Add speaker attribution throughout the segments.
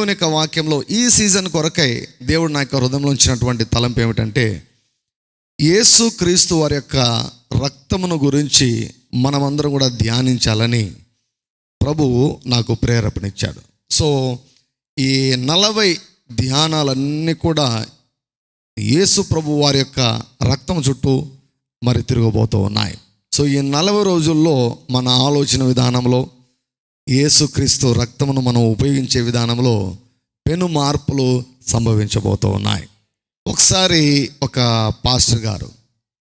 Speaker 1: దేవుని యొక్క వాక్యంలో ఈ సీజన్ కొరకై దేవుడు నా యొక్క హృదయంలో ఉంచినటువంటి తలంపు ఏమిటంటే యేసు క్రీస్తు వారి యొక్క రక్తమును గురించి మనమందరం కూడా ధ్యానించాలని ప్రభువు నాకు ప్రేరేపణిచ్చాడు సో ఈ నలభై ధ్యానాలన్నీ కూడా యేసు ప్రభు వారి యొక్క రక్తం చుట్టూ మరి తిరగబోతూ ఉన్నాయి సో ఈ నలభై రోజుల్లో మన ఆలోచన విధానంలో యేసుక్రీస్తు రక్తమును మనం ఉపయోగించే విధానంలో పెను మార్పులు సంభవించబోతూ ఉన్నాయి. ఒకసారి ఒక పాస్టర్ గారు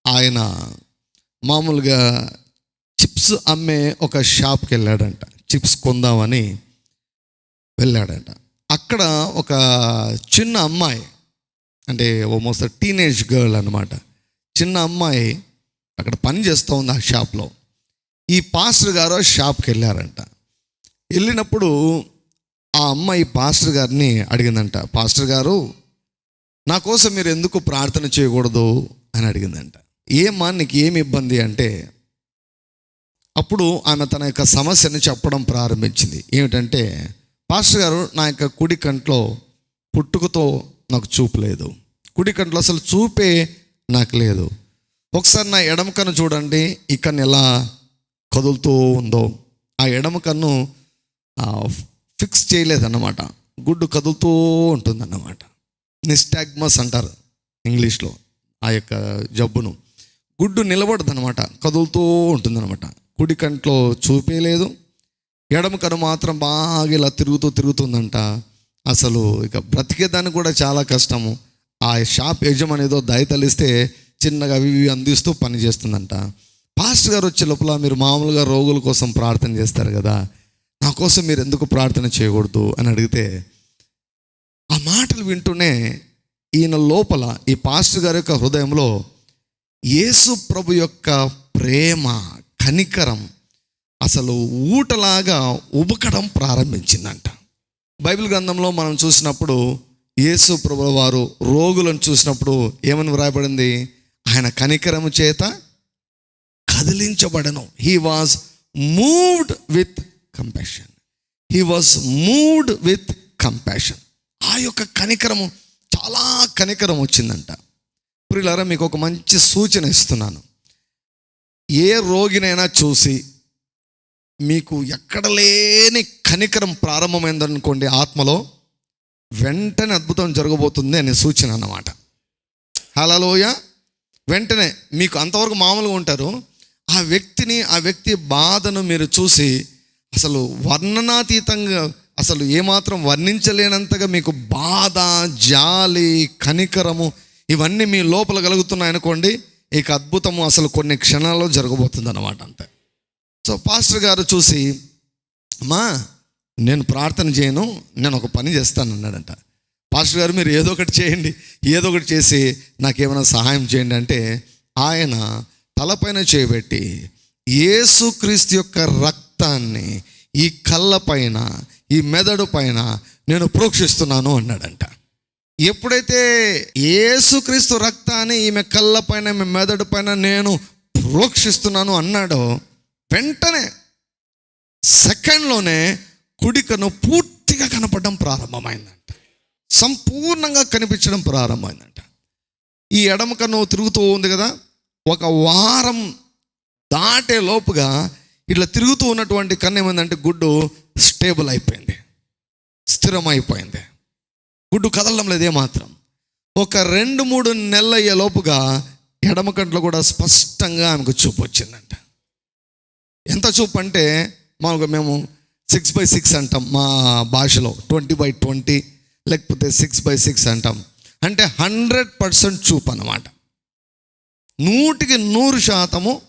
Speaker 1: ఆయన మామూలుగా చిప్స్ అమ్మే ఒక షాప్కి వెళ్ళాడంట. చిప్స్ కొందామని వెళ్ళాడంట. అక్కడ ఒక చిన్న అమ్మాయి అంటే ఓమోస్ట్ టీనేజ్ గర్ల్ అనమాట చిన్న అమ్మాయి అక్కడ పని చేస్తూ ఉంది ఆ షాప్లో. ఈ పాస్టర్ గారు షాప్కి వెళ్ళారంట. వెళ్ళినప్పుడు ఆ అమ్మాయి పాస్టర్ గారిని అడిగిందంట పాస్టర్ గారు నా కోసం మీరు ఎందుకు ప్రార్థన చేయకూడదు? అని అడిగిందంట. ఏమా నీకు ఏమి ఇబ్బంది? అంటే అప్పుడు ఆమె తన యొక్క సమస్యను చెప్పడం ప్రారంభించింది. ఏమిటంటే పాస్టర్ గారు నా యొక్క కుడి కంట్లో పుట్టుకతో నాకు చూపు లేదు. కుడి కంట్లో అసలు చూపే నాకు లేదు. ఒకసారి నా ఎడమ కన్ను చూడండి ఈ కన్ను ఎలా కదులుతూ ఉందో. ఆ ఎడమ కన్ను ఫిక్స్ చేయలేదన్నమాట. గుడ్డు కదులుతూ ఉంటుందన్నమాట. నిస్టాగ్మస్ అంటారు ఇంగ్లీష్లో ఆ యొక్క జబ్బును. గుడ్డు నిలబడదనమాట కదులుతూ ఉంటుందన్నమాట. కుడి కంట్లో చూపేయలేదు ఎడమ కను మాత్రం బాగా ఇలా తిరుగుతూ తిరుగుతుందంట. అసలు ఇక బ్రతికేదానికి కూడా చాలా కష్టము. ఆ షాప్ యజమాని ఏదో దయతలిస్తే చిన్నగా అవి ఇవి అందిస్తూ పని చేస్తుందంట. పాస్టర్ గారు వచ్చే లోపల మీరు మామూలుగా రోగుల కోసం ప్రార్థన చేస్తారు కదా. నా కోసం మీరు ఎందుకు ప్రార్థన చేయకూడదు అని అడిగితే ఆ మాటలు వింటూనే ఈయన లోపల ఈ పాస్టర్ గారి యొక్క హృదయంలో యేసు ప్రభు యొక్క ప్రేమ కనికరం అసలు ఊటలాగా ఉబకడం ప్రారంభించిందంట. బైబిల్ గ్రంథంలో మనం చూసినప్పుడు యేసు ప్రభుల వారు రోగులను చూసినప్పుడు ఏమని వ్రాయబడింది? ఆయన కనికరము చేత కదిలించబడను. He was moved with compassion he was moved with compassion ఆ యొక్క కనికరము చాలా కనికరం వచ్చిందంట. ప్రియులారా మీకు ఒక మంచి సూచన ఇస్తున్నాను. ఏ రోగినైనా చూసి మీకు ఎక్కడ లేని కనికరం ప్రారంభమైందనుకోండి ఆత్మలో వెంటనే అద్భుతం జరగబోతుంది అనే సూచన అన్నమాట. హలలోయ వెంటనే మీకు అంతవరకు మామూలుగా ఉంటారు. ఆ వ్యక్తిని ఆ వ్యక్తి బాధను మీరు చూసి అసలు వర్ణనాతీతంగా అసలు ఏమాత్రం వర్ణించలేనంతగా మీకు బాధ జాలి కనికరము ఇవన్నీ మీ లోపల కలుగుతున్నాయి అనుకోండి ఇక అద్భుతము అసలు కొన్ని క్షణాల్లో జరగబోతుంది అనమాట అంతే. సో పాస్టర్ గారు చూసి అమ్మా నేను ప్రార్థన చేయను నేను ఒక పని చేస్తాను అన్నాడంట. పాస్టర్ గారు మీరు ఏదో ఒకటి చేయండి ఏదో ఒకటి చేసి నాకేమైనా సహాయం చేయండి అంటే ఆయన తలపైన చేయబెట్టి యేసుక్రీస్తు యొక్క రక్తాన్ని ఈ కళ్ళ పైన ఈ మెదడు పైన నేను ప్రోక్షిస్తున్నాను అన్నాడంట. ఎప్పుడైతే యేసుక్రీస్తు రక్తాన్ని ఈమె కళ్ళ పైన ఈమె మెదడు పైన నేను ప్రోక్షిస్తున్నాను అన్నాడో వెంటనే సెకండ్లోనే కుడికను పూర్తిగా కనపడడం ప్రారంభమైందంట. సంపూర్ణంగా కనిపించడం ప్రారంభమైందంట. ఈ ఎడమ కన్ను తిరుగుతూ ఉంది కదా ఒక వారం దాటే లోపుగా ఇట్లా తిరుగుతూ ఉన్నటువంటి కన్ను ఏమైందంటే గుడ్డు స్టేబుల్ అయిపోయింది. స్థిరమైపోయింది. గుడ్డు కదలడం లేదే మాత్రం ఒక రెండు మూడు నెలలు అయ్యే లోపుగా ఎడమ కంట్లో కూడా స్పష్టంగా ఆమెకు చూపు వచ్చిందంట. ఎంత చూపు అంటే మాకు మేము సిక్స్ బై సిక్స్ అంటాం మా భాషలో ట్వంటీ బై ట్వంటీ లేకపోతే సిక్స్ బై సిక్స్ అంటాం. అంటే హండ్రెడ్ పర్సెంట్ చూపు అన్నమాట. నూటికి నూరు శాతము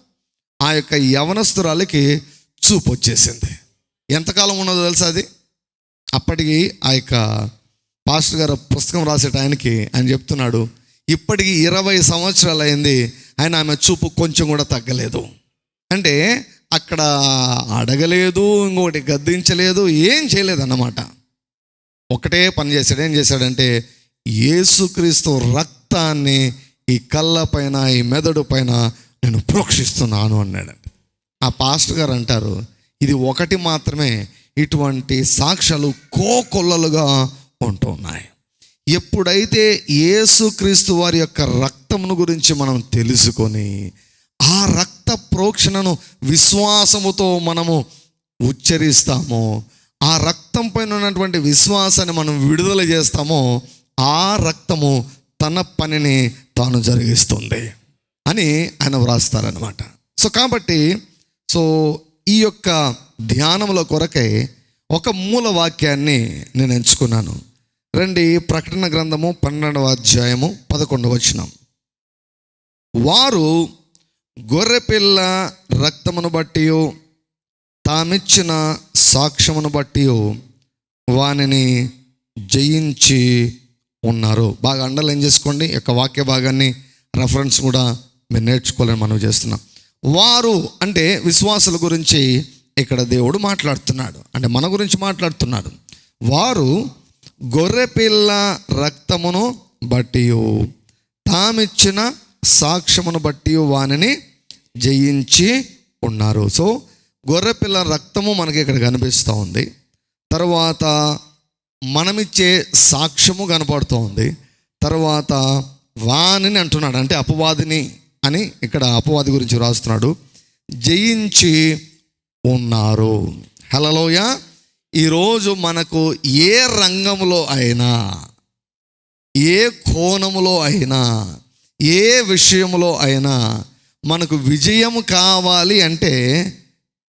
Speaker 1: ఆ యొక్క యవనస్తురాలకి చూపు వచ్చేసింది. ఎంతకాలం ఉన్నదో తెలుసా అది? అప్పటికి ఆ యొక్క పాస్టర్ గారు పుస్తకం రాసే టయానికి ఆయన చెప్తున్నాడు ఇప్పటికి ఇరవై సంవత్సరాలు అయింది ఆయన ఆమె చూపు కొంచెం కూడా తగ్గలేదు. అంటే అక్కడ అడగలేదు ఇంకొకటి గద్దించలేదు ఏం చేయలేదు అన్నమాట ఒకటే పని చేశాడు ఏం చేశాడంటే యేసుక్రీస్తు రక్తాన్ని ఈ కళ్ళ పైన ఈ మెదడు పైన నేను ప్రోక్షిస్తున్నాను అన్నాడు. ఆ పాస్టర్ గారు అంటారు ఇది ఒకటి మాత్రమే ఇటువంటి సాక్ష్యాలు కోకొల్లలుగా ఉంటున్నాయి. ఎప్పుడైతే యేసుక్రీస్తు వారి యొక్క రక్తమును గురించి మనం తెలుసుకొని ఆ రక్త ప్రోక్షణను విశ్వాసముతో మనము ఉచ్చరిస్తామో ఆ రక్తం పైన ఉన్నటువంటి విశ్వాసాన్ని మనం విడుదల చేస్తామో ఆ రక్తము తన పనిని తాను జరిగిస్తుంది. అని ఆయన వ్రాస్తారనమాట సో కాబట్టి సో ఈ యొక్క ధ్యానముల కొరకై ఒక మూల వాక్యాన్ని నేను ఎంచుకున్నాను. రండి ప్రకటన గ్రంథము పన్నెండవ అధ్యాయము పదకొండవ వచనం. వారు గొర్రెపిల్ల రక్తమును బట్టి తామిచ్చిన సాక్ష్యమును బట్టి వానిని జయించి ఉన్నారు. బాగా అండర్లైన్ చేసుకోండి యొక్క వాక్య భాగాన్ని రెఫరెన్స్ కూడా మీరు నేర్చుకోవాలని మనం చేస్తున్నాం. వారు అంటే విశ్వాసుల గురించి ఇక్కడ దేవుడు మాట్లాడుతున్నాడు. అంటే మన గురించి మాట్లాడుతున్నాడు. వారు గొర్రెపిల్ల రక్తమును బట్టి తామిచ్చిన సాక్ష్యమును బట్టి వానిని జయించి ఉన్నారు. సో గొర్రెపిల్ల రక్తము మనకి ఇక్కడ కనిపిస్తూ ఉంది. తర్వాత మనమిచ్చే సాక్ష్యము కనపడుతూ ఉంది తర్వాత వానిని అంటున్నాడు. అంటే అపవాదిని అని ఇక్కడ అపవాది గురించి రాస్తున్నాడు జయించి ఉన్నారు. హలలోయ ఈరోజు మనకు ఏ రంగంలో అయినా ఏ కోణములో అయినా ఏ విషయంలో అయినా మనకు విజయం కావాలి అంటే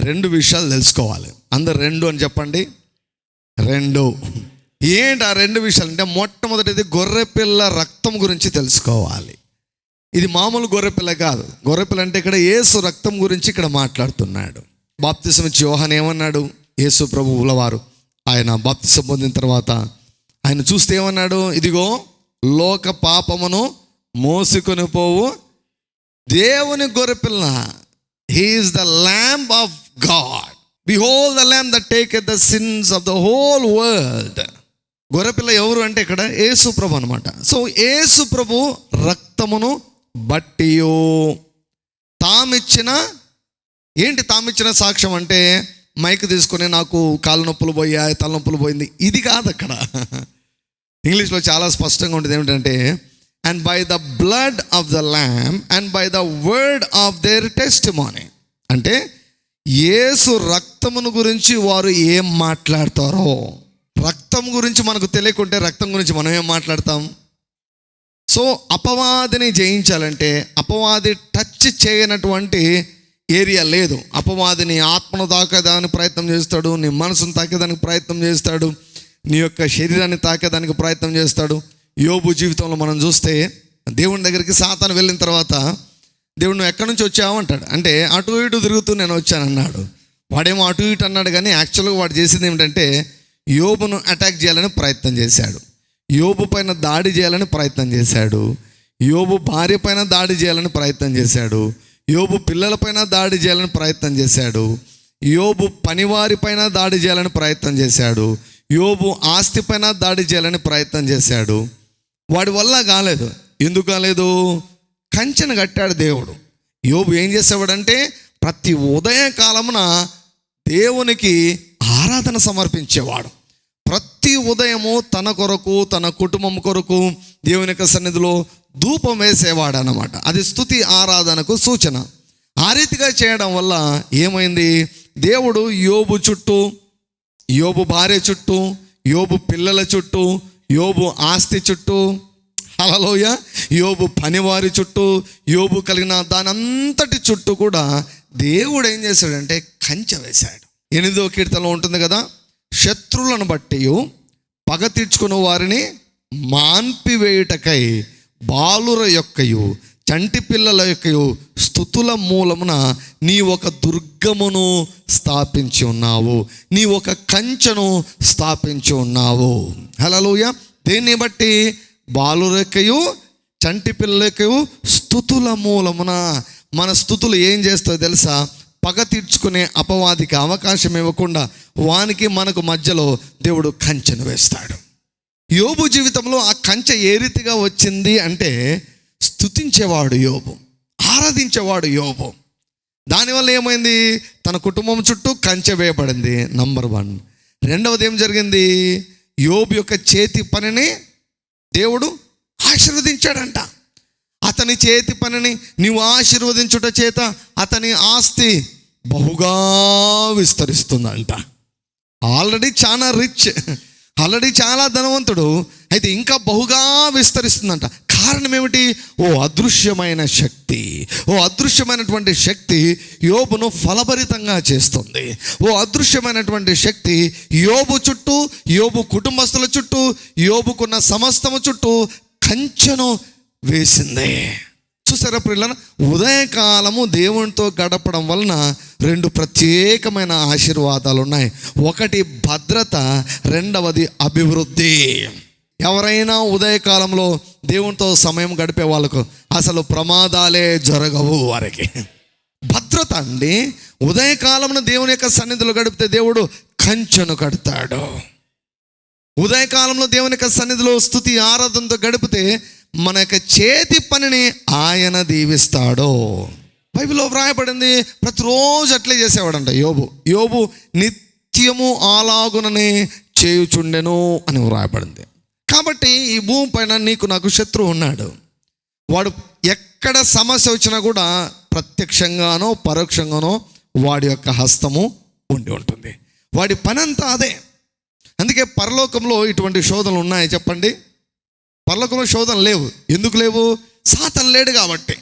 Speaker 1: రెండు విషయాలు తెలుసుకోవాలి. అందరు రెండు అని చెప్పండి. రెండు. ఏంటి ఆ రెండు విషయాలు? అంటే మొట్టమొదటిది గొర్రెపిల్ల రక్తం గురించి తెలుసుకోవాలి. ఇది మామూలు గొర్రెపిల్ల కాదు. గొర్రెపిల్ల అంటే ఇక్కడ ఏసు రక్తం గురించి ఇక్కడ మాట్లాడుతున్నాడు. బాప్తిసం ఇచ్చి ఏమన్నాడు? యేసు ప్రభువుల వారు ఆయన బాప్తిసం పొందిన తర్వాత ఆయన చూస్తే ఏమన్నాడు? ఇదిగో లోక పాపమును మోసుకొని పోవు. దేవుని గొర్రెపిల్ల he is the lamb of God behold the lamb the take the sins of the whole world గొర్రెపిల్ల ఎవరు అంటే ఇక్కడ? ఏసుప్రభు ప్రభు అనమాట సో ఏసుప్రభు ప్రభు రక్తమును బట్టియో. తామిచ్చిన ఏంటి తామిచ్చిన సాక్ష్యం అంటే మైక్ తీసుకొని నాకు కాళ్ళ నొప్పులు పోయాయి తలనొప్పులు పోయింది. ఇది కాదు అక్కడ. ఇంగ్లీష్లో చాలా స్పష్టంగా ఉంటుంది ఏమిటంటే and by the blood of the lamb and by the word of their testimony అంటే యేసు రక్తమును గురించి వారు ఏం మాట్లాడతారో? రక్తం గురించి మనకు తెలియకుంటే రక్తం గురించి మనం ఏం మాట్లాడతాం? సో అపవాదిని జయించాలంటే అపవాది టచ్ చేయనటువంటి ఏరియా లేదు. అపవాదిని ఆత్మను తాకేదానికి ప్రయత్నం చేస్తాడు నీ మనసును తాకేదానికి ప్రయత్నం చేస్తాడు నీ యొక్క శరీరాన్ని తాకేదానికి ప్రయత్నం చేస్తాడు. యోబు జీవితంలో మనం చూస్తే దేవుని దగ్గరికి సాతాను వెళ్ళిన తర్వాత దేవుడు నువ్వు ఎక్కడి నుంచి వచ్చావు? అంటాడు. అంటే అటు ఇటు తిరుగుతూ నేను వచ్చానన్నాడు వాడేమో అటు ఇటు అన్నాడు కానీ యాక్చువల్గా వాడు చేసింది ఏమిటంటే యోబును అటాక్ చేయాలని ప్రయత్నం చేశాడు. యోబు పైన దాడి చేయాలని ప్రయత్నం చేశాడు. యోబు భార్య పైన దాడి చేయాలని ప్రయత్నం చేశాడు. యోబు పిల్లలపైన దాడి చేయాలని ప్రయత్నం చేశాడు. యోబు పనివారి పైన దాడి చేయాలని ప్రయత్నం చేశాడు. యోబు ఆస్తి పైన దాడి చేయాలని ప్రయత్నం చేశాడు. వాడి వల్ల కాలేదు. ఎందుకు కాలేదు? కంచెను కట్టాడు దేవుడు. యోబు ఏం చేసేవాడంటే ప్రతి ఉదయకాలమున దేవునికి ఆరాధన సమర్పించేవాడు. ప్రతి ఉదయము తన కొరకు తన కుటుంబం కొరకు దేవుని యొక్క సన్నిధిలో ధూపం వేసేవాడు అన్నమాట అది స్థుతి ఆరాధనకు సూచన. ఆ రీతిగా చేయడం వల్ల ఏమైంది? దేవుడు యోబు చుట్టూ యోబు భార్య చుట్టూ యోబు పిల్లల చుట్టూ యోబు ఆస్తి చుట్టూ హలలోయ యోబు పనివారి చుట్టూ యోబు కలిగిన దానంతటి చుట్టూ కూడా దేవుడు ఏం చేశాడంటే కంచె వేశాడు. ఎనిమిదో కీర్తనలో ఉంటుంది కదా? శత్రువులను బట్టి పగ తీర్చుకున్న వారిని మాన్పివేయుటకై బాలుర యొక్కయు చంటి పిల్లల యొక్కయు స్థుతుల మూలమున నీ ఒక దుర్గమును స్థాపించి ఉన్నావు. నీ ఒక కంచెను స్థాపించి ఉన్నావు. హలోయ దేన్ని బట్టి బాలురెక్కయు చంటి పిల్లలకయు స్థుతుల మూలమున మన స్థుతులు ఏం చేస్తాయో తెలుసా? పగ తీర్చుకునే అపవాదికి అవకాశం ఇవ్వకుండా వానికి మనకు మధ్యలో దేవుడు కంచెను వేస్తాడు. యోబు జీవితంలో ఆ కంచె ఏ రీతిగా వచ్చింది అంటే స్తుతించేవాడు యోబు ఆరాధించేవాడు యోబు. దానివల్ల ఏమైంది? తన కుటుంబం చుట్టూ కంచె వేయబడింది నంబర్ వన్. రెండవది ఏం జరిగింది? యోబు యొక్క చేతి పనిని దేవుడు ఆశీర్వదించాడంట. అతని చేతి పనిని నీవు ఆశీర్వదించుట చేత అతని ఆస్తి బహుగా విస్తరిస్తుందంట. ఆల్రెడీ చాలా రిచ్ ఆల్రెడీ చాలా ధనవంతుడు అయితే ఇంకా బహుగా విస్తరిస్తుందంట. కారణం ఏమిటి? ఓ అదృశ్యమైన శక్తి ఓ అదృశ్యమైనటువంటి శక్తి యోబును ఫలభరితంగా చేస్తుంది. ఓ అదృశ్యమైనటువంటి శక్తి యోబు చుట్టూ యోబు కుటుంబస్తుల చుట్టూ యోబుకున్న సమస్తము చుట్టూ కంచెను వేసిందే. చూసారా పిల్లల ఉదయకాలము దేవునితో గడపడం వలన రెండు ప్రత్యేకమైన ఆశీర్వాదాలు ఉన్నాయి ఒకటి భద్రత రెండవది అభివృద్ధి. ఎవరైనా ఉదయకాలంలో దేవునితో సమయం గడిపే వాళ్ళకు అసలు ప్రమాదాలే జరగవు వారికి. భద్రత అండి. ఉదయకాలమున దేవుని యొక్క సన్నిధిలో గడిపితే దేవుడు కంచెను కడతాడు. ఉదయకాలంలో దేవుని యొక్క సన్నిధిలో స్థుతి ఆరాధనతో గడిపితే మన యొక్క చేతి పనిని ఆయన దీవిస్తాడో. బైబిల్లో వ్రాయబడింది ప్రతిరోజు అట్లే చేసేవాడంట యోబు. యోబు నిత్యము అలాగుననే చేయుచుండెను అని వ్రాయబడింది. కాబట్టి ఈ భూమి పైన నీకు నాకు శత్రువు ఉన్నాడు. వాడు ఎక్కడ సమస్య వచ్చినా కూడా ప్రత్యక్షంగానో పరోక్షంగానో వాడి యొక్క హస్తము ఉండి ఉంటుంది. వాడి పని అంతా అదే. అందుకే పరలోకంలో ఇటువంటి శోధనలు ఉన్నాయి చెప్పండి. పరలోకంలో శోధన లేవు. ఎందుకు లేవు? సాతం లేడు కాబట్టి.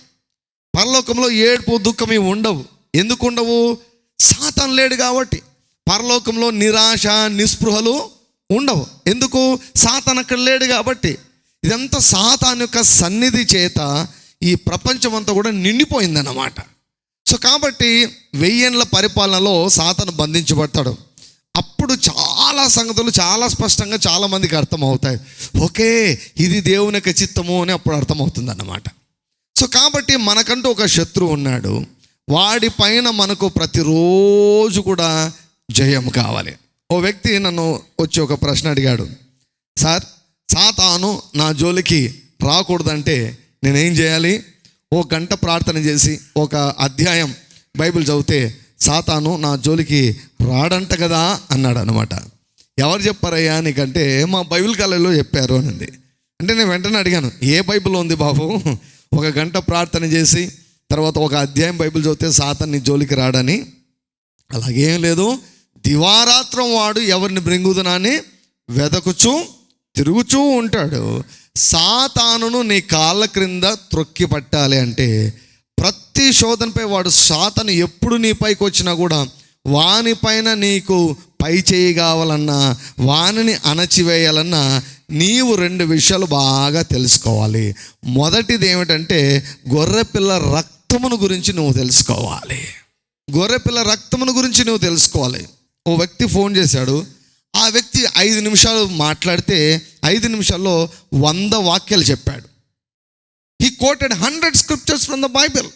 Speaker 1: పరలోకంలో ఏడుపు దుఃఖం ఇవి ఉండవు. ఎందుకు ఉండవు? సాతం లేడు కాబట్టి. పరలోకంలో నిరాశ నిస్పృహలు ఉండవు. ఎందుకు? సాతాన్ అక్కడ లేడు కాబట్టి. ఇదంతా సాతాన్ యొక్క సన్నిధి చేత ఈ ప్రపంచం అంతా కూడా నిండిపోయిందన్నమాట. సో కాబట్టి వెయ్యేళ్ళ పరిపాలనలో సాతను బంధించబడతాడు. అప్పుడు చాలా సంగతులు చాలా స్పష్టంగా చాలా మందికి అర్థమవుతాయి. ఓకే ఇది దేవుని యొక్క చిత్తము అని అప్పుడు అర్థమవుతుంది అన్నమాట సో కాబట్టి మనకంటూ ఒక శత్రువు ఉన్నాడు. వాడి పైన మనకు ప్రతిరోజు కూడా జయం కావాలి. ఓ వ్యక్తి నన్ను వచ్చి ఒక ప్రశ్న అడిగాడు. సార్ సాతాను నా జోలికి రాకూడదంటే నేనేం చేయాలి? ఓ గంట ప్రార్థన చేసి ఒక అధ్యాయం బైబిల్ చదివితే సాతాను నా జోలికి రాడంట కదా అన్నాడు అనమాట ఎవరు చెప్పారయ్యా నీకంటే మా బైబిల్ కాలేజీలో చెప్పారు అనింది. అంటే నేను వెంటనే అడిగాను ఏ బైబిల్ ఉంది బాబు? ఒక గంట ప్రార్థన చేసి తర్వాత ఒక అధ్యాయం బైబిల్ చదివితే సాతన్ నీ జోలికి రాడని. అలాగేం లేదు దివారాత్రం వాడు ఎవరిని బ్రింగుదనని వెదకుచూ తిరుగుచూ ఉంటాడు. సాతానును నీ కాళ్ళ క్రింద త్రొక్కి పట్టాలి అంటే ప్రతి శోధనపై వాడు సాతను ఎప్పుడు నీ పైకి వచ్చినా కూడా వానిపైన నీకు పై చేయి కావాలన్నా వానిని అణచివేయాలన్నా నీవు రెండు విషయాలు బాగా తెలుసుకోవాలి. మొదటిది ఏమిటంటే గొర్రెపిల్ల రక్తమును గురించి నువ్వు తెలుసుకోవాలి. గొర్రెపిల్ల రక్తమును గురించి నువ్వు తెలుసుకోవాలి. ఓ వ్యక్తి ఫోన్ చేశాడు. ఆ వ్యక్తి ఐదు నిమిషాలు మాట్లాడితే ఐదు నిమిషాల్లో వంద వాక్యాలు చెప్పాడు. He quoted hundred scriptures from the Bible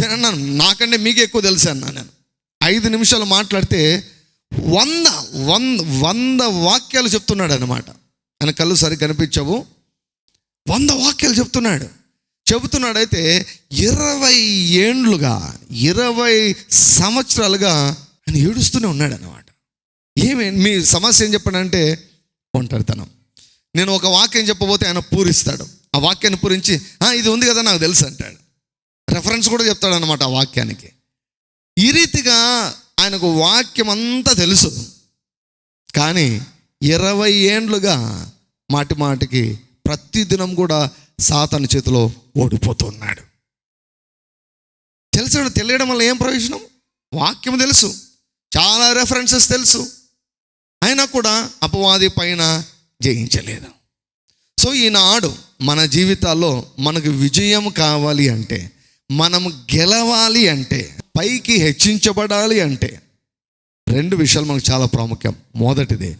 Speaker 1: నేను అన్నాను నాకంటే మీకు ఎక్కువ తెలుసు అన్నా నేను. ఐదు నిమిషాలు మాట్లాడితే వంద వంద వంద వాక్యాలు చెప్తున్నాడు అనమాట ఆయన కళ్ళు సరి కనిపించవు. వంద వాక్యాలు చెప్తున్నాడు. చెబుతున్నాడైతే ఇరవై ఏండ్లుగా ఇరవై సంవత్సరాలుగా ఆయన ఏడుస్తూనే ఉన్నాడు అనమాట ఏమి మీ సమస్య ఏం చెప్పాడంటే ఒంటరితనం. నేను ఒక వాక్యం చెప్పబోతే ఆయన పూరిస్తాడు. ఆ వాక్యాన్ని పూరించి ఇది ఉంది కదా నాకు తెలుసు అంటాడు. రెఫరెన్స్ కూడా చెప్తాడు అనమాట ఆ వాక్యానికి. ఈ రీతిగా ఆయనకు వాక్యం అంతా తెలుసు. కానీ ఇరవై ఏండ్లుగా మాటి మాటికి ప్రతిదినం కూడా సాతని చేతిలో ఓడిపోతున్నాడు. తెలుసు తెలియడం వల్ల ఏం ప్రయోజనం? వాక్యం తెలుసు చాలా రెఫరెన్సెస్ తెలుసు. అయినా కూడా అపవాది పైన జయించలేదు. సో ఈనాడు మన జీవితాల్లో మనకు విజయం కావాలి అంటే మనం గెలవాలి అంటే పైకి హెచ్చించబడాలి అంటే రెండు విషయాలు మనకు చాలా ప్రాముఖ్యం. మొదటిది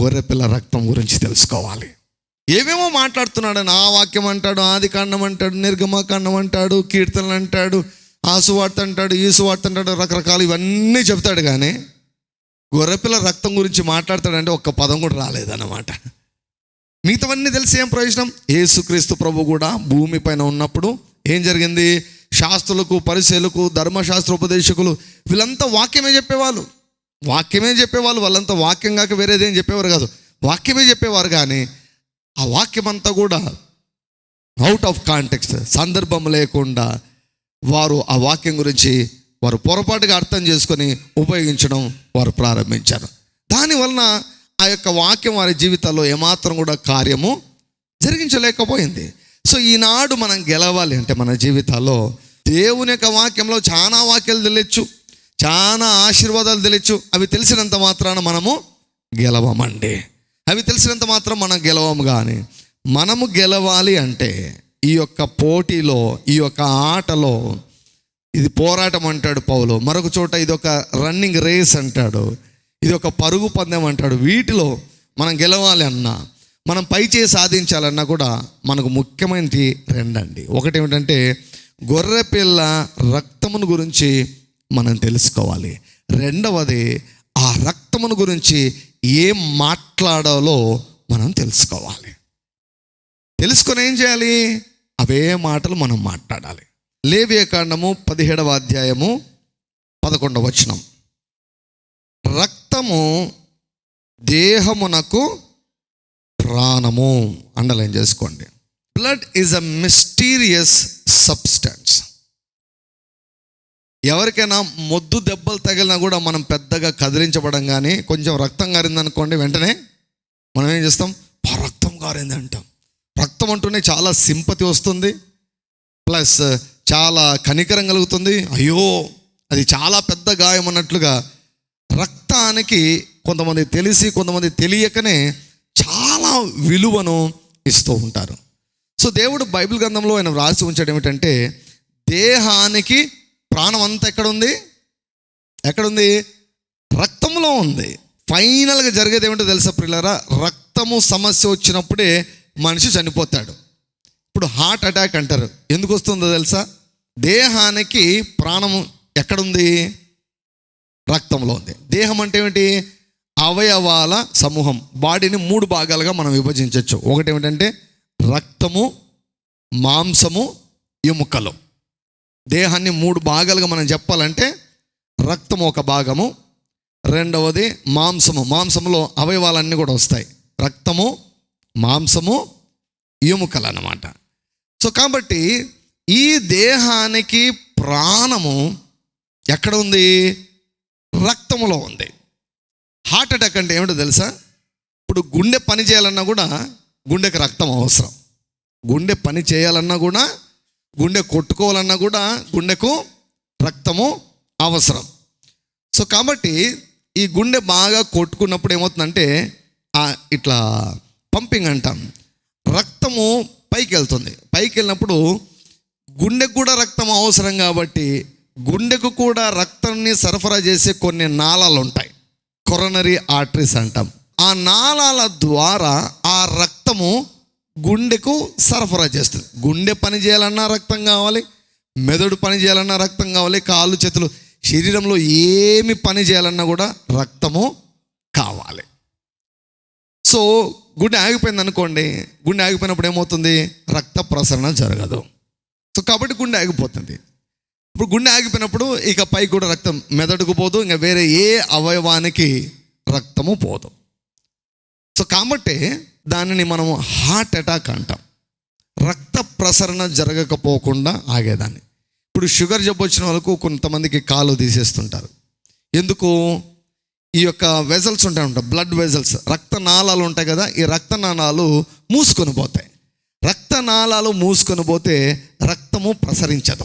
Speaker 1: గొర్రెపిల్ల రక్తం గురించి తెలుసుకోవాలి. ఏమేమో మాట్లాడుతున్నాడు ఆ వాక్యం అంటాడు ఆది కాండం అంటాడు నిర్గమకాండం అంటాడు కీర్తనలు అంటాడు ఆ సువార్త అంటాడు ఈ సువార్త అంటాడు రకరకాలు ఇవన్నీ చెప్తాడు కానీ గొర్రెపిల్ల రక్తం గురించి మాట్లాడతాడంటే ఒక్క పదం కూడా రాలేదన్నమాట. మిగతావన్నీ తెలిసి ఏం ప్రయోజనం? ఏసుక్రీస్తు ప్రభు కూడా భూమి పైన ఉన్నప్పుడు ఏం జరిగింది? శాస్త్రులకు పరిశీలకు ధర్మశాస్త్ర ఉపదేశకులు వీళ్ళంతా వాక్యమే చెప్పేవాళ్ళు. వాక్యమే చెప్పేవాళ్ళు వాళ్ళంతా వాక్యం కాక వేరేదేం చెప్పేవారు కాదు. వాక్యమే చెప్పేవారు కానీ ఆ వాక్యం అంతా కూడా అవుట్ ఆఫ్ కాంటెక్స్ట్ సందర్భం లేకుండా వారు ఆ వాక్యం గురించి వారు పొరపాటుగా అర్థం చేసుకొని ఉపయోగించడం వారు ప్రారంభించారు. దానివలన ఆ యొక్క వాక్యం వారి జీవితాల్లో ఏమాత్రం కూడా కార్యము జరిగించలేకపోయింది. సో ఈనాడు మనం గెలవాలి అంటే మన జీవితాల్లో దేవుని యొక్క వాక్యంలో చాలా వాక్యాలు తెలియచ్చు చాలా ఆశీర్వాదాలు తెలియచ్చు. అవి తెలిసినంత మాత్రాన మనము గెలవమండి. అవి తెలిసినంత మాత్రం మనం గెలవము కానీ మనము గెలవాలి అంటే ఈ యొక్క పోటీలో ఈ యొక్క ఆటలో ఇది పోరాటం అంటాడు పౌలు. మరొక చోట ఇది ఒక రన్నింగ్ రేస్ అంటాడు. ఇది ఒక పరుగు పందెం అంటాడు. వీటిలో మనం గెలవాలి అన్నా మనం పై చేయి సాధించాలన్నా కూడా మనకు ముఖ్యమైనది రెండండి. ఒకటి ఏమిటంటే గొర్రె పిల్ల రక్తమును గురించి మనం తెలుసుకోవాలి. రెండవది ఆ రక్తమును గురించి ఏం మాట్లాడాలో మనం తెలుసుకోవాలి. తెలుసుకొని ఏం చేయాలి? అవే మాటలు మనం మాట్లాడాలి. లేవియ కాండము పదిహేడవ అధ్యాయము పదకొండవ వచనం. రక్తము దేహమునకు ప్రాణము. అండర్లైన్ చేసుకోండి. Blood is a mysterious substance ఎవరికైనా మొద్దు దెబ్బలు తగిలినా కూడా మనం పెద్దగా కదిలించబడం కానీ కొంచెం రక్తం కారిందనుకోండి వెంటనే మనం ఏం చేస్తాం? రక్తం కారింది అంటాం. రక్తం అంటూనే చాలా సింపతి వస్తుంది ప్లస్ చాలా కనికరం కలుగుతుంది. అయ్యో అది చాలా పెద్ద గాయం అన్నట్లుగా రక్తానికి కొంతమంది తెలిసి కొంతమంది తెలియకనే చాలా విలువను ఇస్తూ ఉంటారు. సో దేవుడు బైబిల్ గ్రంథంలో ఆయన రాసి ఉంచడం ఏమిటంటే దేహానికి ప్రాణం అంతా ఎక్కడుంది? ఎక్కడుంది? రక్తంలో ఉంది. ఫైనల్గా జరిగేది ఏమిటో తెలుసా పిల్లరా రక్తము సమస్య వచ్చినప్పుడే మనిషి చనిపోతాడు. ఇప్పుడు హార్ట్ అటాక్ అంటారు. ఎందుకు వస్తుందో తెలుసా? దేహానికి ప్రాణము ఎక్కడుంది? రక్తంలో ఉంది. దేహం అంటే ఏమిటి? అవయవాల సమూహం. బాడీని మూడు భాగాలుగా మనం విభజించవచ్చు. ఒకటి ఏమిటంటే రక్తము మాంసము ఎముకలు. దేహాన్ని మూడు భాగాలుగా మనం చెప్పాలంటే రక్తము ఒక భాగము రెండవది మాంసము. మాంసంలో అవయవాలన్నీ కూడా వస్తాయి. రక్తము మాంసము ఎముకలు అన్నమాట. సో కాబట్టి ఈ దేహానికి ప్రాణము ఎక్కడ ఉంది? రక్తములో ఉంది. హార్ట్ అటాక్ అంటే ఏమిటో తెలుసా? ఇప్పుడు గుండె పని చేయాలన్నా కూడా గుండెకి రక్తం అవసరం. గుండె పని చేయాలన్నా కూడా గుండె కొట్టుకోవాలన్నా కూడా గుండెకు రక్తము అవసరం. సో కాబట్టి ఈ గుండె బాగా కొట్టుకున్నప్పుడు ఏమవుతుందంటే ఇట్లా పంపింగ్ అంటాం. రక్తము పైకి వెళ్తుంది పైకి వెళ్ళినప్పుడు గుండెకు కూడా రక్తం అవసరం కాబట్టి గుండెకు కూడా రక్తాన్ని సరఫరా చేసే కొన్ని నాళాలు ఉంటాయి కొరనరీ ఆర్టరీస్ అంటాం. ఆ నాళాల ద్వారా ఆ రక్తం రక్తము గుండెకు సరఫరా చేస్తుంది. గుండె పని చేయాలన్నా రక్తం కావాలి మెదడు పని చేయాలన్నా రక్తం కావాలి కాళ్ళు చేతులు శరీరంలో ఏమి పని చేయాలన్నా కూడా రక్తము కావాలి. సో గుండె ఆగిపోయింది అనుకోండి గుండె ఆగిపోయినప్పుడు ఏమవుతుంది? రక్త ప్రసరణ జరగదు. సో కాబట్టి గుండె ఆగిపోతుంది. ఇప్పుడు గుండె ఆగిపోయినప్పుడు ఇక పై కూడా రక్తం మెదడుకు పోదు ఇంకా వేరే ఏ అవయవానికి రక్తము పోదు. సో కాబట్టి దానిని మనము హార్ట్ అటాక్ అంటాం. రక్త ప్రసరణ జరగకపోకుండా ఆగేదాన్ని. ఇప్పుడు షుగర్ జబ్బు వచ్చిన వాళ్ళకు కొంతమందికి కాలు తీసేస్తుంటారు. ఎందుకు? ఈ యొక్క వెజల్స్ ఉంటాయి ఉంటాయి బ్లడ్ వెజల్స్. రక్తనాళాలు ఉంటాయి కదా ఈ రక్తనాళాలు మూసుకొని పోతాయి. రక్తనాళాలు మూసుకొని పోతే రక్తము ప్రసరించదు.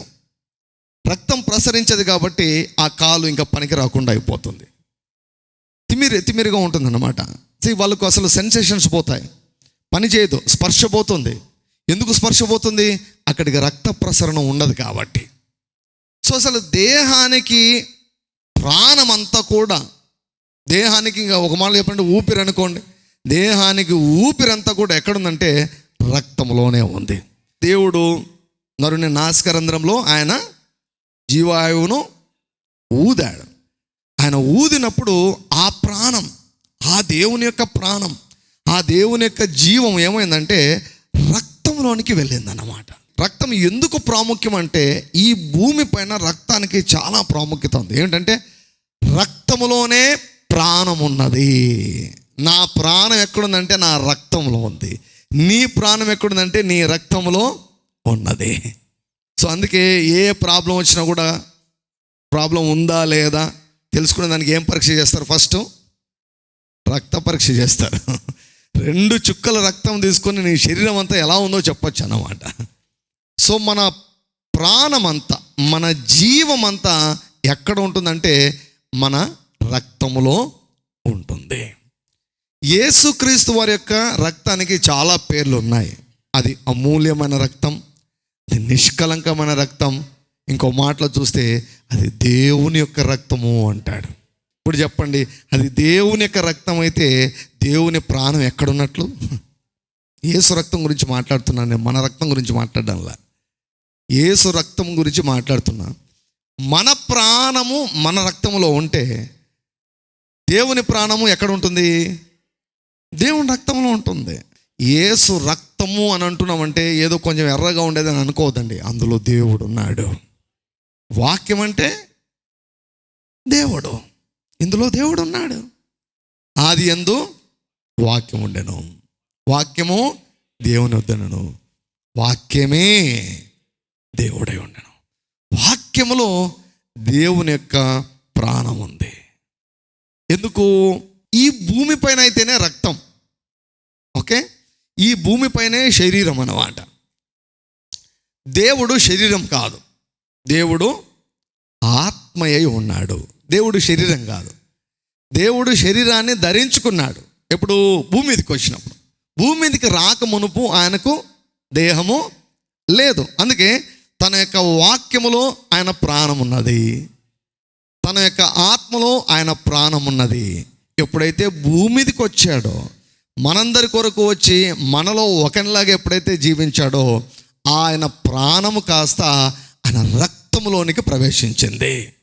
Speaker 1: రక్తం ప్రసరించదు కాబట్టి ఆ కాలు ఇంకా పనికి రాకుండా అయిపోతుంది. తిమిరి తిమిరిగా ఉంటుందన్నమాట. వాళ్ళకు అసలు సెన్సేషన్స్ పోతాయి. పని చేయదు స్పర్శ పోతుంది. ఎందుకు స్పర్శ పోతుంది? అక్కడికి రక్త ప్రసరణ ఉండదు కాబట్టి. సో అసలు దేహానికి ప్రాణం అంతా కూడా దేహానికి ఇంకా ఒక మాట చెప్పండి ఊపిరి అనుకోండి. దేహానికి ఊపిరంతా కూడా ఎక్కడుందంటే రక్తంలోనే ఉంది. దేవుడు నరుని నాస్కరంధ్రంలో ఆయన జీవాయువును ఊదాడు. ఆయన ఊదినప్పుడు ఆ ప్రాణం ఆ దేవుని యొక్క ప్రాణం ఆ దేవుని యొక్క జీవం ఏమైందంటే రక్తంలోనికి వెళ్ళిందన్నమాట. రక్తం ఎందుకు ప్రాముఖ్యం అంటే ఈ భూమి పైన రక్తానికి చాలా ప్రాముఖ్యత ఉంది. ఏంటంటే రక్తములోనే ప్రాణం ఉన్నది. నా ప్రాణం ఎక్కడుందంటే నా రక్తంలో ఉంది. నీ ప్రాణం ఎక్కడుందంటే నీ రక్తంలో ఉన్నది. సో అందుకే ఏ ప్రాబ్లం వచ్చినా కూడా ప్రాబ్లం ఉందా లేదా తెలుసుకునే దానికి ఏం పరీక్ష చేస్తారు ఫస్ట్? రక్త పరీక్ష చేస్తారు. రెండు చుక్కల రక్తం తీసుకొని నీ శరీరం అంతా ఎలా ఉందో చెప్పొచ్చు అన్నమాట. సో మన ప్రాణమంతా మన జీవమంతా ఎక్కడ ఉంటుందంటే మన రక్తములో ఉంటుంది. యేసుక్రీస్తు వారి యొక్క రక్తానికి చాలా పేర్లు ఉన్నాయి. అది అమూల్యమైన రక్తం అది నిష్కలంకమైన రక్తం. ఇంకో మాటలో చూస్తే అది దేవుని యొక్క రక్తము అంటాడు. ఇప్పుడు చెప్పండి అది దేవుని యొక్క రక్తం అయితే దేవుని ప్రాణం ఎక్కడున్నట్లు? ఏసు రక్తం గురించి మాట్లాడుతున్నాను నేను మన రక్తం గురించి మాట్లాడడంలా. ఏసు రక్తం గురించి మాట్లాడుతున్నా. మన ప్రాణము మన రక్తంలో ఉంటే దేవుని ప్రాణము ఎక్కడ ఉంటుంది? దేవుని రక్తంలో ఉంటుంది. ఏసు రక్తము అని అంటున్నామంటే ఏదో కొంచెం ఎర్రగా ఉండేదని అనుకోవద్దండి. అందులో దేవుడు ఉన్నాడు. వాక్యం అంటే దేవుడు. ఇందులో దేవుడు ఉన్నాడు ఆది ఎందు వాక్యం ఉండెను. వాక్యము దేవుని వద్దనను. వాక్యమే దేవుడై ఉండెను. వాక్యములో దేవుని యొక్క ప్రాణం ఉంది. ఎందుకు? ఈ భూమిపైన అయితేనే రక్తం. ఓకే? ఈ భూమిపైనే శరీరం అన్నమాట. దేవుడు శరీరం కాదు. దేవుడు ఆత్మయ్య ఉన్నాడు. దేవుడు శరీరం కాదు. దేవుడు శరీరాన్ని ధరించుకున్నాడు. ఎప్పుడు భూమి మీదకి వచ్చినప్పుడు. భూమి మీదకి రాక మునుపు ఆయనకు దేహము లేదు. అందుకే తన యొక్క వాక్యములో ఆయన ప్రాణం ఉన్నది. తన యొక్క ఆత్మలో ఆయన ప్రాణం ఉన్నది. ఎప్పుడైతే భూమి మీదకి వచ్చాడో మనందరి కొరకు వచ్చి మనలో ఒకనిలాగా ఎప్పుడైతే జీవించాడో ఆయన ప్రాణము కాస్త ఆయన రక్తములోనికి ప్రవేశించింది.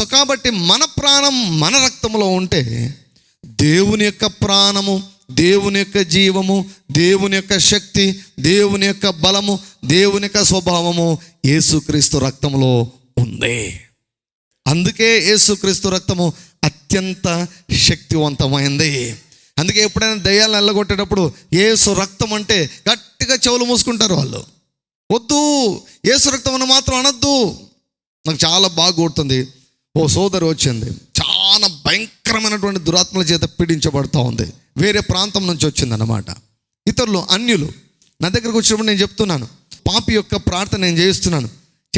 Speaker 1: సో కాబట్టి మన ప్రాణం మన రక్తంలో ఉంటే దేవుని యొక్క ప్రాణము దేవుని యొక్క జీవము దేవుని యొక్క శక్తి దేవుని యొక్క బలము దేవుని యొక్క స్వభావము యేసుక్రీస్తు రక్తంలో ఉంది. అందుకే యేసుక్రీస్తు రక్తము అత్యంత శక్తివంతమైంది. అందుకే ఎప్పుడైనా దయ్యాలను వెళ్ళగొట్టేటప్పుడు ఏసు రక్తం అంటే గట్టిగా చెవులు మూసుకుంటారు వాళ్ళు. వద్దు ఏసు రక్తం అని మాత్రం అనొద్దు. నాకు చాలా బాగా గుర్తుంది. ఓ సోదరు వచ్చింది. చాలా భయంకరమైనటువంటి దురాత్మల చేత పీడించబడుతూ ఉంది. వేరే ప్రాంతం నుంచి వచ్చిందన్నమాట. ఇతరులు అన్యులు నా దగ్గరకు వచ్చినప్పుడు నేను చెప్తున్నాను. పాపి యొక్క ప్రార్థన నేను చేయిస్తున్నాను.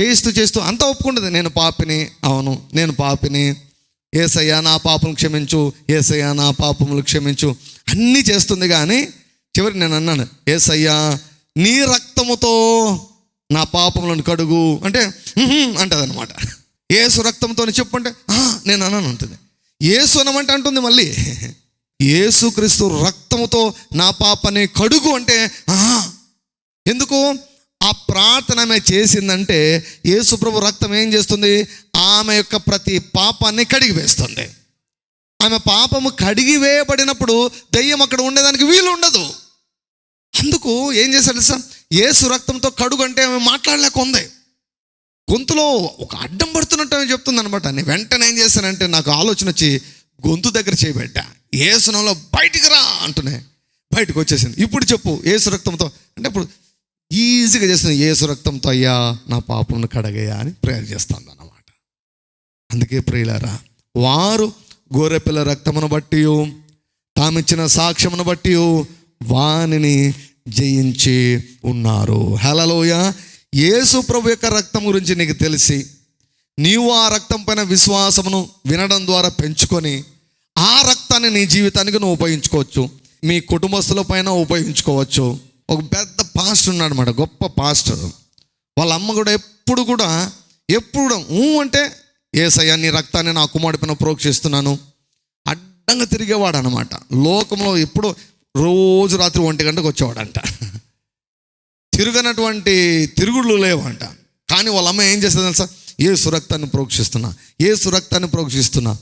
Speaker 1: చేయిస్తూ చేస్తూ అంతా ఒప్పుకుంటుంది. నేను పాపిని అవును నేను పాపిని. ఏసయ్యా నా పాపం క్షమించు. ఏసయ్యా నా పాపములు క్షమించు. అన్నీ చేస్తుంది కానీ చివరి నేను అన్నాను ఏసయ్యా నీ రక్తముతో నా పాపములను కడుగు. అంటే అంటదనమాట అనమాట ఏసు రక్తంతో చెప్పంటే నేను అన్నాను ఉంటుంది ఏసు అనమంటే అంటుంది మళ్ళీ. ఏసు క్రీస్తు రక్తముతో నా పాపని కడుగు అంటే ఎందుకు? ఆ ప్రార్థన ఆమె చేసిందంటే యేసుప్రభు రక్తం ఏం చేస్తుంది? ఆమె యొక్క ప్రతి పాపాన్ని కడిగి వేస్తుంది. ఆమె పాపము కడిగి వేయబడినప్పుడు దయ్యం అక్కడ ఉండేదానికి వీలు ఉండదు. అందుకు ఏం చేశాడు సార్ ఏసు రక్తంతో కడుగు అంటే ఆమె మాట్లాడలేక ఉంది. గొంతులో ఒక అడ్డం పడుతున్నట్టు అని చెప్తుంది అనమాట నేను వెంటనే ఏం చేశానంటే నాకు ఆలోచన వచ్చి గొంతు దగ్గర చేయబెట్టా ఏసునంలో బయటికి రా అంటున్నాయి. బయటకు వచ్చేసింది. ఇప్పుడు చెప్పు ఏసు రక్తంతో అంటే ఇప్పుడు ఈజీగా చేస్తుంది ఏసు రక్తంతో అయ్యా నా పాపంను కడగయ్యా అని ప్రేయర్ చేస్తాను అన్నమాట అందుకే ప్రియులారా వారు గోరెపిల్ల రక్తమును బట్టి తామిచ్చిన సాక్ష్యమును బట్టి వానిని జయించి ఉన్నారు. హలలోయ యేసు ప్రభు యొక్క రక్తం గురించి నీకు తెలిసి నీవు ఆ రక్తం పైన విశ్వాసమును వినడం ద్వారా పెంచుకొని ఆ రక్తాన్ని నీ జీవితానికి నువ్వు ఉపయోగించుకోవచ్చు. మీ కుటుంబస్తుల పైన ఉపయోగించుకోవచ్చు. ఒక పెద్ద పాస్టర్ ఉన్నాడు అనమాట గొప్ప పాస్టర్. వాళ్ళ అమ్మ కూడా ఎప్పుడు కూడా ఎప్పుడు కూడా ఊ అంటే ఏసయ్యా నీ రక్తాన్ని నా కుమారుడి పైన ప్రోక్షిస్తున్నాను. అడ్డంగా తిరిగేవాడు అనమాట లోకంలో ఎప్పుడు రోజు రాత్రి ఒంటి గంటకు వచ్చేవాడంట. తిరగనటువంటి తిరుగుళ్ళు లేవంట. కానీ వాళ్ళ అమ్మ ఏం చేస్తుంది తెలుసా? ఏ సురక్తాన్ని ప్రోక్షిస్తున్నా. ఏ సురక్తాన్ని ప్రోక్షిస్తున్నా.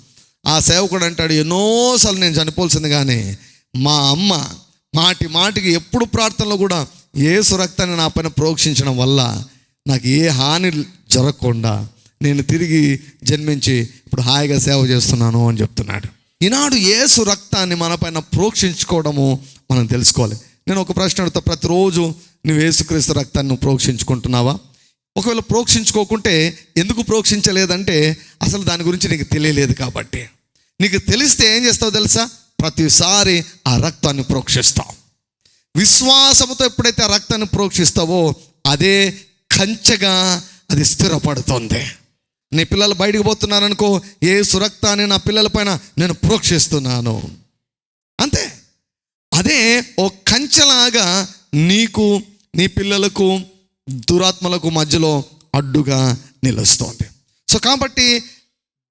Speaker 1: ఆ సేవకుడు అంటాడు ఎన్నోసార్లు నేను చనిపోవాల్సింది కానీ మా అమ్మ మాటి మాటికి ఎప్పుడు ప్రార్థనలో కూడా ఏ సురక్తాన్ని నా పైన ప్రోక్షించడం వల్ల నాకు ఏ హాని జరగకుండా నేను తిరిగి జన్మించి ఇప్పుడు హాయిగా సేవ చేస్తున్నాను అని చెప్తున్నాడు. ఈనాడు ఏసు రక్తాన్ని మనపైన ప్రోక్షించుకోవడము మనం తెలుసుకోవాలి. నేను ఒక ప్రశ్న అడుగుతా. ప్రతిరోజు నువ్వు యేసుక్రీస్తు రక్తాన్ని నువ్వు ప్రోక్షించుకుంటున్నావా? ఒకవేళ ప్రోక్షించుకోకుంటే ఎందుకు ప్రోక్షించలేదంటే అసలు దాని గురించి నీకు తెలియలేదు కాబట్టి. నీకు తెలిస్తే ఏం చేస్తావు తెలుసా? ప్రతిసారి ఆ రక్తాన్ని ప్రోక్షిస్తావు. విశ్వాసంతో ఎప్పుడైతే ఆ రక్తాన్ని ప్రోక్షిస్తావో అదే కంచెగా అది స్థిరపడుతుంది. నీ పిల్లలు బయటకు పోతున్నారనుకో ఏ సురక్తాన్ని నా పిల్లల పైన నేను ప్రోక్షిస్తున్నాను. అంతే. అదే ఓ కంచెలాగా నీకు నీ పిల్లలకు దురాత్మలకు మధ్యలో అడ్డుగా నిలుస్తోంది. సో కాబట్టి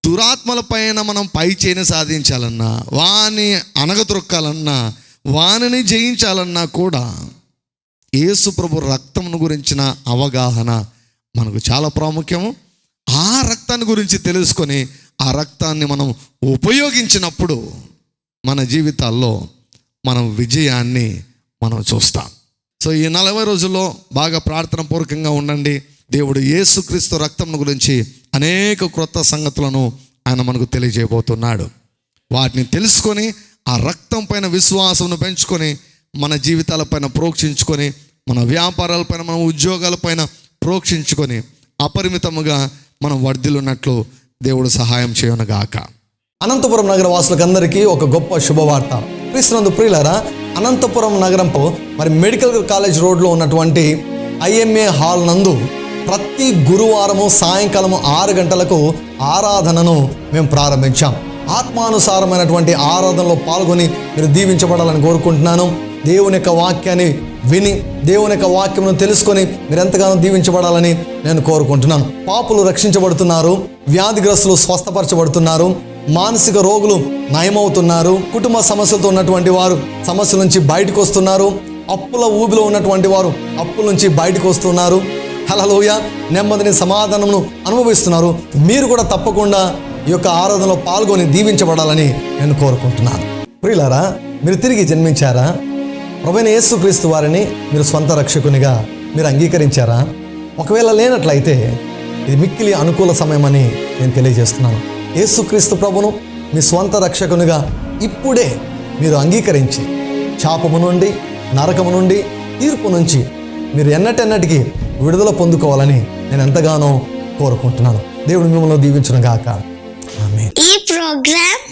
Speaker 1: దురాత్మల పైన మనం పై చేయని సాధించాలన్నా వాని అనగదొక్కాలన్నా వానిని జయించాలన్నా కూడా యేసుప్రభు రక్తమును గురించిన అవగాహన మనకు చాలా ప్రాముఖ్యము. ఆ రక్తాన్ని గురించి తెలుసుకొని ఆ రక్తాన్ని మనం ఉపయోగించినప్పుడు మన జీవితాల్లో మనం విజయాన్ని మనం చూస్తాం. సో ఈ నలభై రోజుల్లో బాగా ప్రార్థన పూర్వకంగా ఉండండి. దేవుడు యేసుక్రీస్తు రక్తం గురించి అనేక క్రొత్త సంగతులను ఆయన మనకు తెలియజేయబోతున్నాడు. వాటిని తెలుసుకొని ఆ రక్తం పైన విశ్వాసమును పెంచుకొని మన జీవితాలపైన ప్రోక్షించుకొని మన వ్యాపారాలపైన మన ఉద్యోగాలపైన ప్రోక్షించుకొని అపరిమితముగా మనం వర్ధిల్లున్నట్లు దేవుడు సహాయం చేయనుగాక.
Speaker 2: అనంతపురం నగర వాసులకు అందరికీ ఒక గొప్ప శుభవార్త. క్రీస్తునందు ప్రియులరా అనంతపురం నగరంపు మరి మెడికల్ కాలేజ్ రోడ్లో ఉన్నటువంటి ఐఎంఏ హాల్ నందు ప్రతి గురువారము సాయంకాలము ఆరు గంటలకు ఆరాధనను మేము ప్రారంభించాం. ఆత్మానుసారమైనటువంటి ఆరాధనలో పాల్గొని మీరు దీవించబడాలని కోరుకుంటున్నాను. దేవుని యొక్క వాక్యాన్ని విని దేవుని యొక్క వాక్యమును తెలుసుకొని మీరు ఎంతగానో దీవించబడాలని నేను కోరుకుంటున్నాను. పాపులు రక్షించబడుతున్నారు వ్యాధిగ్రస్తులు స్వస్థపరచబడుతున్నారు మానసిక రోగులు నయమవుతున్నారు. కుటుంబ సమస్యలతో ఉన్నటువంటి వారు సమస్యల నుంచి బయటకు వస్తున్నారు. అప్పుల ఊబిలో ఉన్నటువంటి వారు అప్పుల నుంచి బయటకు వస్తున్నారు. హలలోయ నెమ్మదిని సమాధానమును అనుభవిస్తున్నారు. మీరు కూడా తప్పకుండా ఈ యొక్క ఆరాధనలో పాల్గొని దీవించబడాలని నేను కోరుకుంటున్నాను. ప్రియులారా మీరు తిరిగి జన్మించారా? ప్రభువైన యేసుక్రీస్తు వారిని మీరు స్వంత రక్షకునిగా మీరు అంగీకరించారా? ఒకవేళ లేనట్లయితే ఇది మిక్కిలి అనుకూల సమయమని నేను తెలియజేస్తున్నాను. యేసుక్రీస్తు ప్రభును మీ స్వంత రక్షకునిగా ఇప్పుడే మీరు అంగీకరించి శాపము నుండి నరకము నుండి తీర్పు నుంచి మీరు ఎన్నటెన్నటికి విడుదల పొందుకోవాలని నేను ఎంతగానో కోరుకుంటున్నాను. దేవుడు మిమ్మల్ని దీవించును గాక ఆమె
Speaker 3: ఈ ప్రోగ్రామ్